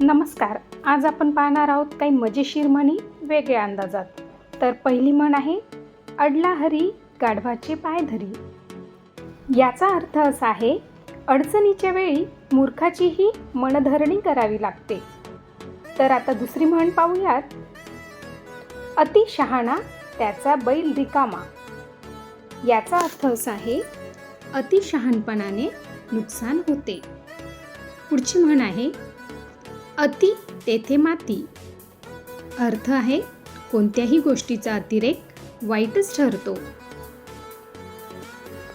नमस्कार. आज आपण पाहणार आहोत काही मजेशीर म्हणी वेगळ्या अंदाजात. तर पहिली म्हण आहे अडला हरी गाढवाचे पाय धरी. याचा अर्थ असा आहे अडचणीच्या वेळी मूर्खाचीही मनधरणी करावी लागते. तर आता दुसरी म्हण पाहूयात. अति शहाणा त्याचा बैल रिकामा. याचा अर्थ असा आहे अति शहाणपणाने नुकसान होते. पुढची म्हण आहे अति तेथे माती. अर्थ आहे कोणत्याही गोष्टीचा अतिरेक वाईटच ठरतो.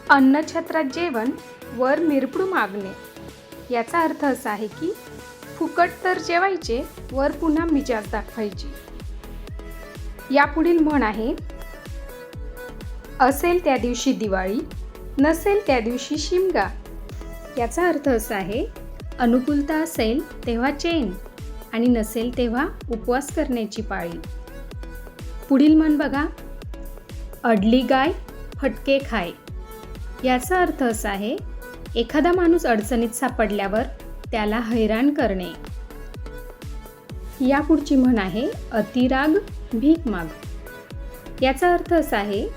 अन्नछत्रात जेवण वर मिरपडू मागणे. याचा अर्थ असा आहे की फुकट तर जेवायचे वर पुन्हा मिजाज दाखवायचे. यापुढील म्हण आहे असेल त्या दिवशी दिवाळी नसेल त्या दिवशी शिमगा. याचा अर्थ असा आहे अनुकूलता असेल तेव्हा चैन आणि नसेल तेव्हा उपवास करण्याची पाळी. पुढील म्हण बघा अडली गाय फटके खाय. याचा अर्थ असा आहे एखादा माणूस अडचणीत सापडल्यावर त्याला हैराण करणे. यापुढची म्हण आहे अतिराग भीक माग. याचा अर्थ असा आहे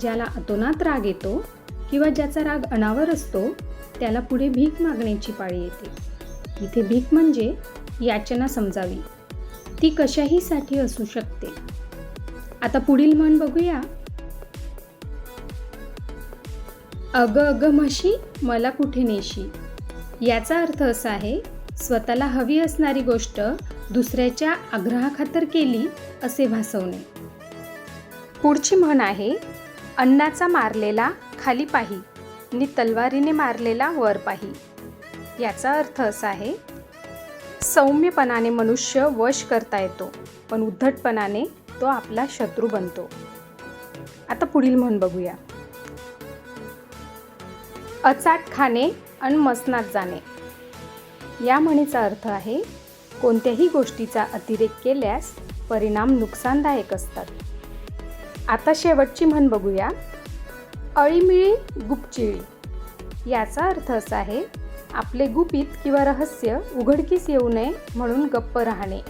ज्याला अतोनात राग येतो किंवा ज्याचा राग अनावर असतो त्याला पुढे भीक मागण्याची पाळी येते. इथे भीक म्हणजे याचना समजावी. ती कशाही साठी असू शकते. आता पुढील म्हण बघूया. अग अग म्हशी मला कुठे नेशी? याचा अर्थ असा आहे स्वतःला हवी असणारी गोष्ट दुसऱ्याच्या आग्रहाखातर केली असे भासवणे. पुढची म्हण आहे अन्नाचा मारलेला खाली पाही. नि तलवारीने मारलेला वर पाही याचा अर्थ असा आहे सौम्यपणाने मनुष्य वश करता येतो पण उद्धटपणाने तो आपला शत्रू बनतो. आता पुढील म्हण बघूया. अचाट खाणे आणि मसनात जाणे. या म्हणीचा अर्थ आहे कोणत्याही गोष्टीचा अतिरेक केल्यास परिणाम नुकसानदायक असतात. आता शेवटची म्हण बघूया. अळीमिळी गुपचिळी. याचा अर्थ असा आहे आपले गुपित किंवा रहस्य उघडकीस येऊ नये म्हणून गप्प राहणे.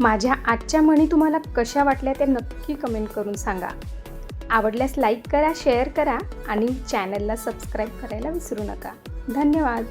माझ्या आजच्या म्हणी तुम्हाला कशा वाटल्या ते नक्की कमेंट करून सांगा. आवडल्यास लाईक करा शेअर करा आणि चॅनलला सबस्क्राईब करायला विसरू नका. धन्यवाद.